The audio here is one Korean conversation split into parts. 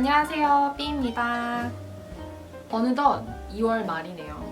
안녕하세요, 삐입니다. 어느덧 2월 말이네요.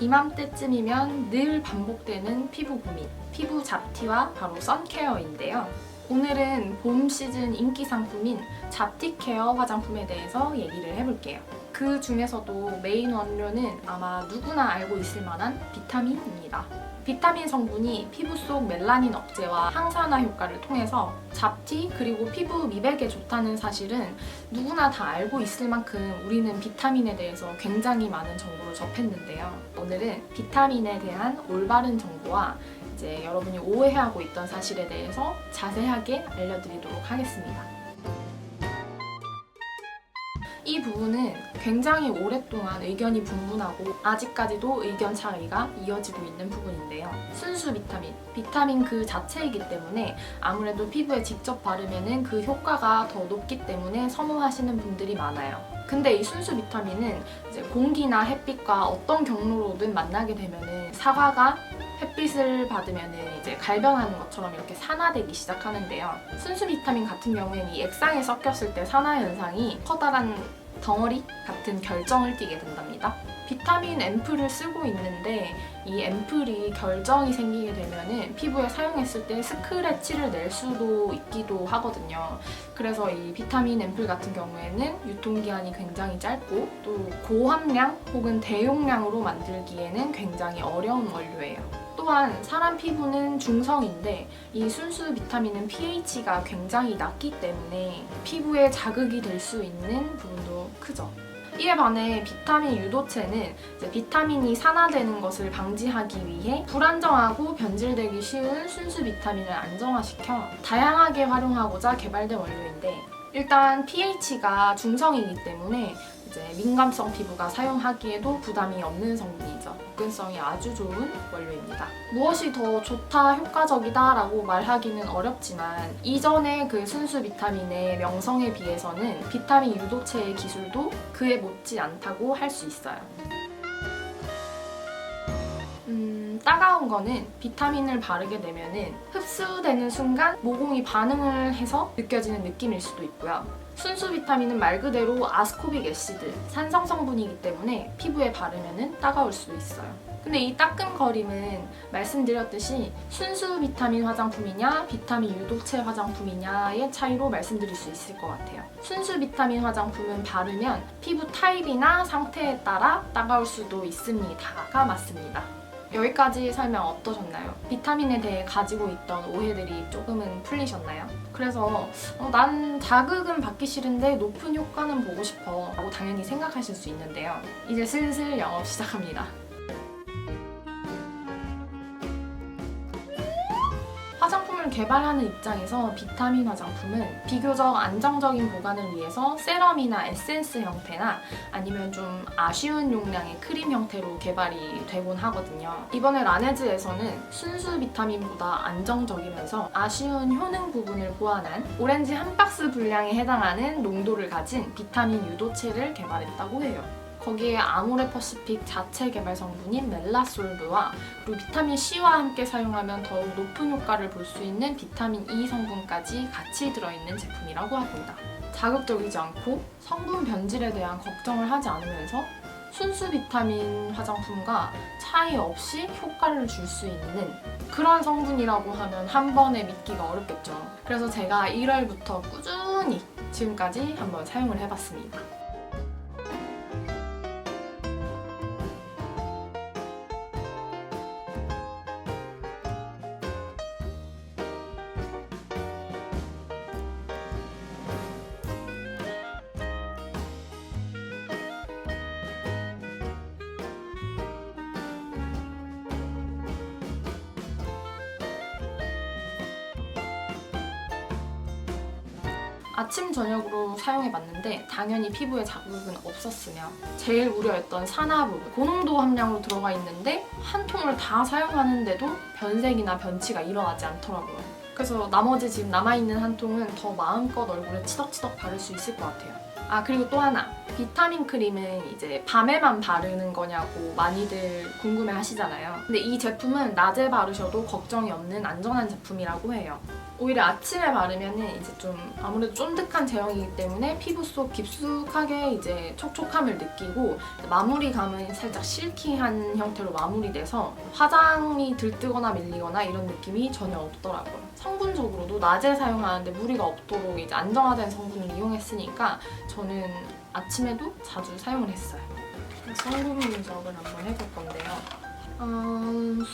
이맘때쯤이면 늘 반복되는 피부 고민, 피부 잡티와 바로 선케어인데요. 오늘은 봄 시즌 인기 상품인 잡티 케어 화장품에 대해서 얘기를 해볼게요. 그 중에서도 메인 원료는 아마 누구나 알고 있을 만한 비타민입니다. 비타민 성분이 피부 속 멜라닌 억제와 항산화 효과를 통해서 잡티 그리고 피부 미백에 좋다는 사실은 누구나 다 알고 있을 만큼 우리는 비타민에 대해서 굉장히 많은 정보를 접했는데요. 오늘은 비타민에 대한 올바른 정보와 이제 여러분이 오해하고 있던 사실에 대해서 자세하게 알려드리도록 하겠습니다. 이 부분은 굉장히 오랫동안 의견이 분분하고 아직까지도 의견 차이가 이어지고 있는 부분인데요. 순수 비타민, 비타민 그 자체이기 때문에 아무래도 피부에 직접 바르면은 그 효과가 더 높기 때문에 선호하시는 분들이 많아요. 근데 이 순수 비타민은 공기나 햇빛과 어떤 경로로든 만나게 되면은 사과가 햇빛을 받으면은 이제 갈변하는 것처럼 이렇게 산화되기 시작하는데요. 순수 비타민 같은 경우에는 이 액상에 섞였을 때 산화 현상이 커다란 덩어리 같은 결정을 띠게 된답니다. 비타민 앰플을 쓰고 있는데 이 앰플이 결정이 생기게 되면은 피부에 사용했을 때 스크래치를 낼 수도 있기도 하거든요. 그래서 이 비타민 앰플 같은 경우에는 유통기한이 굉장히 짧고 또 고함량 혹은 대용량으로 만들기에는 굉장히 어려운 원료예요. 또한 사람 피부는 중성인데 이 순수 비타민은 pH가 굉장히 낮기 때문에 피부에 자극이 될 수 있는 부분도 크죠. 이에 반해 비타민 유도체는 비타민이 산화되는 것을 방지하기 위해 불안정하고 변질되기 쉬운 순수 비타민을 안정화시켜 다양하게 활용하고자 개발된 원료인데 일단 pH가 중성이기 때문에 이제 민감성 피부가 사용하기에도 부담이 없는 성분이죠. 접근성이 아주 좋은 원료입니다. 무엇이 더 좋다, 효과적이다 라고 말하기는 어렵지만 이전의 그 순수 비타민의 명성에 비해서는 비타민 유도체의 기술도 그에 못지 않다고 할 수 있어요. 따가운 거는 비타민을 바르게 되면은 흡수되는 순간 모공이 반응을 해서 느껴지는 느낌일 수도 있고요. 순수 비타민은 말 그대로 아스코빅 애시드, 산성 성분이기 때문에 피부에 바르면은 따가울 수도 있어요. 근데 이 따끔거림은 말씀드렸듯이 순수 비타민 화장품이냐 비타민 유독체 화장품이냐의 차이로 말씀드릴 수 있을 것 같아요. 순수 비타민 화장품은 바르면 피부 타입이나 상태에 따라 따가울 수도 있습니다가 맞습니다. 여기까지 설명 어떠셨나요? 비타민에 대해 가지고 있던 오해들이 조금은 풀리셨나요? 그래서 어, 난 자극은 받기 싫은데 높은 효과는 보고 싶어 라고 당연히 생각하실 수 있는데요. 이제 슬슬 영업 시작합니다. 개발하는 입장에서 비타민 화장품은 비교적 안정적인 보관을 위해서 세럼이나 에센스 형태나 아니면 좀 아쉬운 용량의 크림 형태로 개발이 되곤 하거든요. 이번에 라네즈에서는 순수 비타민보다 안정적이면서 아쉬운 효능 부분을 보완한 오렌지 한 박스 분량에 해당하는 농도를 가진 비타민 유도체를 개발했다고 해요. 거기에 아모레퍼시픽 자체 개발 성분인 멜라솔브와 그리고 비타민 C와 함께 사용하면 더욱 높은 효과를 볼 수 있는 비타민 E 성분까지 같이 들어있는 제품이라고 합니다. 자극적이지 않고 성분 변질에 대한 걱정을 하지 않으면서 순수 비타민 화장품과 차이 없이 효과를 줄 수 있는 그런 성분이라고 하면 한 번에 믿기가 어렵겠죠. 그래서 제가 1월부터 꾸준히 지금까지 한번 사용을 해봤습니다. 아침 저녁으로 사용해 봤는데 당연히 피부에 자극은 없었으며 제일 우려했던 산화 부분 고농도 함량으로 들어가 있는데 한 통을 다 사용하는데도 변색이나 변치가 일어나지 않더라고요. 그래서 나머지 지금 남아있는 한 통은 더 마음껏 얼굴에 치덕치덕 바를 수 있을 것 같아요. 아 그리고 또 하나 비타민 크림은 이제 밤에만 바르는 거냐고 많이들 궁금해 하시잖아요 근데 이 제품은 낮에 바르셔도 걱정이 없는 안전한 제품이라고 해요 오히려 아침에 바르면은 이제 좀 아무래도 쫀득한 제형이기 때문에 피부 속 깊숙하게 이제 촉촉함을 느끼고 마무리감은 살짝 실키한 형태로 마무리돼서 화장이 들뜨거나 밀리거나 이런 느낌이 전혀 없더라고요. 성분적으로도 낮에 사용하는데 무리가 없도록 이제 안정화된 성분을 이용했으니까 저는 아침에도 자주 사용을 했어요. 성분 분석을 한번 해볼 건데요. 어,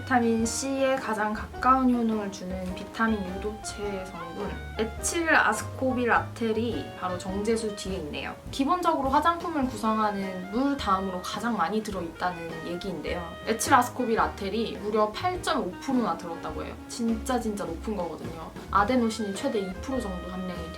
비타민 C에 가장 가까운 효능을 주는 비타민 유도체 성분 에칠 아스코빌 아텔이 바로 정제수 뒤에 있네요. 기본적으로 화장품을 구성하는 물 다음으로 가장 많이 들어있다는 얘기인데요. 에칠 아스코빌 아텔이 무려 8.5%나 들었다고 해요. 진짜 진짜 높은 거거든요. 아데노신이 최대 2% 정도 함량이.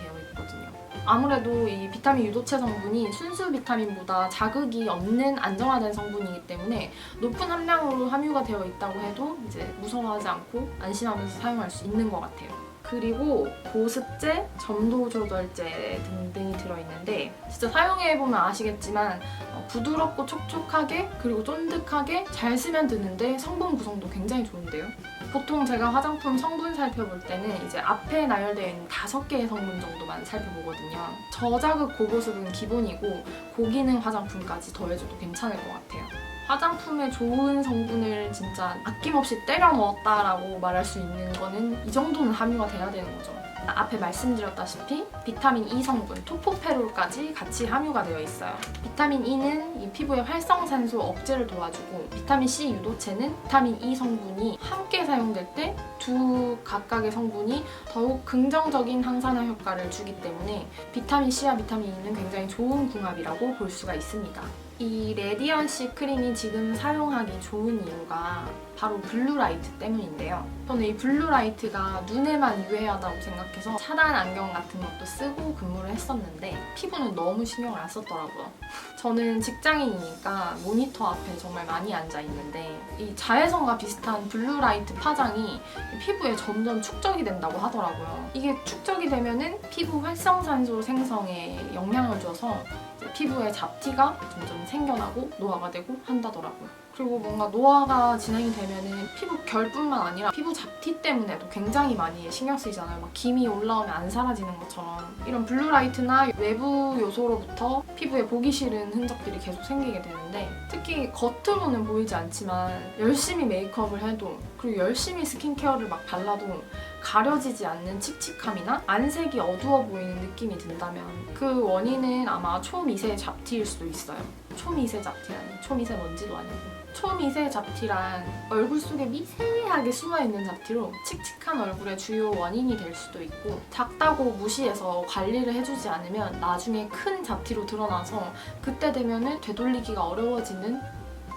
아무래도 이 비타민 유도체 성분이 순수 비타민보다 자극이 없는 안정화된 성분이기 때문에 높은 함량으로 함유가 되어 있다고 해도 이제 무서워하지 않고 안심하면서 사용할 수 있는 것 같아요. 그리고 보습제, 점도 조절제 등등이 들어있는데 진짜 사용해보면 아시겠지만 어, 부드럽고 촉촉하게 그리고 쫀득하게 잘 스며드는데 성분 구성도 굉장히 좋은데요. 보통 제가 화장품 성분 살펴볼 때는 이제 앞에 나열되어 있는 다섯 개의 성분 정도만 살펴보거든요. 저자극 고보습은 기본이고 고기능 화장품까지 더해줘도 괜찮을 것 같아요. 화장품에 좋은 성분을 진짜 아낌없이 때려 넣었다라고 말할 수 있는 거는 이 정도는 함유가 돼야 되는 거죠. 앞에 말씀드렸다시피 비타민 E 성분, 토포페롤까지 같이 함유가 되어 있어요. 비타민 E는 이 피부의 활성산소 억제를 도와주고 비타민 C 유도체는 비타민 E 성분이 함께 사용될 때 두 각각의 성분이 더욱 긍정적인 항산화 효과를 주기 때문에 비타민 C와 비타민 E는 굉장히 좋은 궁합이라고 볼 수가 있습니다. 이 레디언시 크림이 지금 사용하기 좋은 이유가 바로 블루라이트 때문인데요. 저는 이 블루라이트가 눈에만 유해하다고 생각해서 차단 안경 같은 것도 쓰고 근무를 했었는데 피부는 너무 신경을 안 썼더라고요. 저는 직장인이니까 모니터 앞에 정말 많이 앉아 있는데 이 자외선과 비슷한 블루라이트 파장이 피부에 점점 축적이 된다고 하더라고요. 이게 축적이 되면은 피부 활성산소 생성에 영향을 줘서 피부에 잡티가 점점 생겨나고 노화가 되고 한다더라고요. 그리고 뭔가 노화가 진행이 되면은 피부 결뿐만 아니라 피부 잡티 때문에도 굉장히 많이 신경 쓰이잖아요. 막 김이 올라오면 안 사라지는 것처럼 이런 블루라이트나 외부 요소로부터 피부에 보기 싫은 흔적들이 계속 생기게 되는데 특히 겉으로는 보이지 않지만 열심히 메이크업을 해도 그리고 열심히 스킨케어를 막 발라도 가려지지 않는 칙칙함이나 안색이 어두워 보이는 느낌이 든다면 그 원인은 아마 초미세 잡티일 수도 있어요. 초미세 잡티라니 초미세 먼지도 아니고 초미세 잡티란 얼굴 속에 미세하게 숨어있는 잡티로 칙칙한 얼굴의 주요 원인이 될 수도 있고 작다고 무시해서 관리를 해주지 않으면 나중에 큰 잡티로 드러나서 그때 되면은 되돌리기가 어려워지는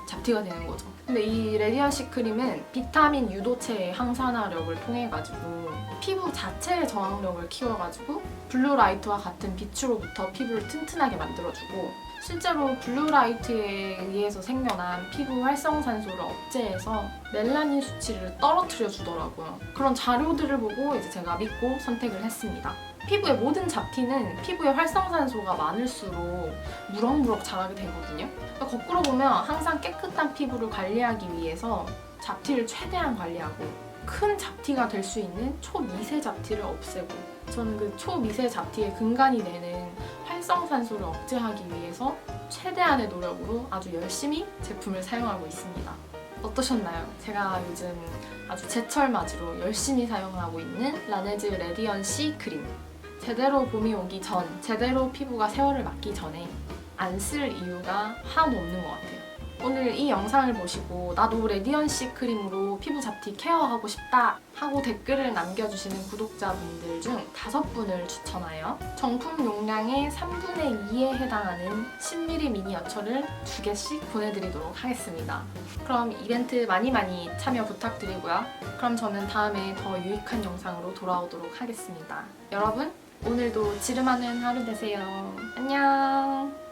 잡티가 되는 거죠. 근데 이 레디언시 크림은 비타민 유도체의 항산화력을 통해 가지고 피부 자체의 저항력을 키워가지고 블루라이트와 같은 빛으로부터 피부를 튼튼하게 만들어주고 실제로 블루라이트에 의해서 생겨난 피부 활성산소를 억제해서 멜라닌 수치를 떨어뜨려 주더라고요. 그런 자료들을 보고 이제 제가 믿고 선택을 했습니다. 피부의 모든 잡티는 피부에 활성산소가 많을수록 무럭무럭 자라게 되거든요. 그러니까 거꾸로 보면 항상 깨끗한 피부를 관리하기 위해서 잡티를 최대한 관리하고 큰 잡티가 될 수 있는 초미세 잡티를 없애고 저는 그 초미세 잡티의 근간이 되는 활성산소를 억제하기 위해서 최대한의 노력으로 아주 열심히 제품을 사용하고 있습니다. 어떠셨나요? 제가 요즘 아주 제철 맞이로 열심히 사용하고 있는 라네즈 레디언 C 크림. 제대로 봄이 오기 전, 제대로 피부가 세월을 맞기 전에 안 쓸 이유가 하나도 없는 것 같아요. 오늘 이 영상을 보시고 나도 레디언 C 크림으로 피부 잡티 케어하고 싶다 하고 댓글을 남겨주시는 구독자분들 중 다섯 분을 추천하여 정품 용량의 3분의 2에 해당하는 10ml 미니어처를 두 개씩 보내드리도록 하겠습니다. 그럼 이벤트 많이 많이 참여 부탁드리고요. 그럼 저는 다음에 더 유익한 영상으로 돌아오도록 하겠습니다. 여러분 오늘도 지름하는 하루 되세요. 안녕.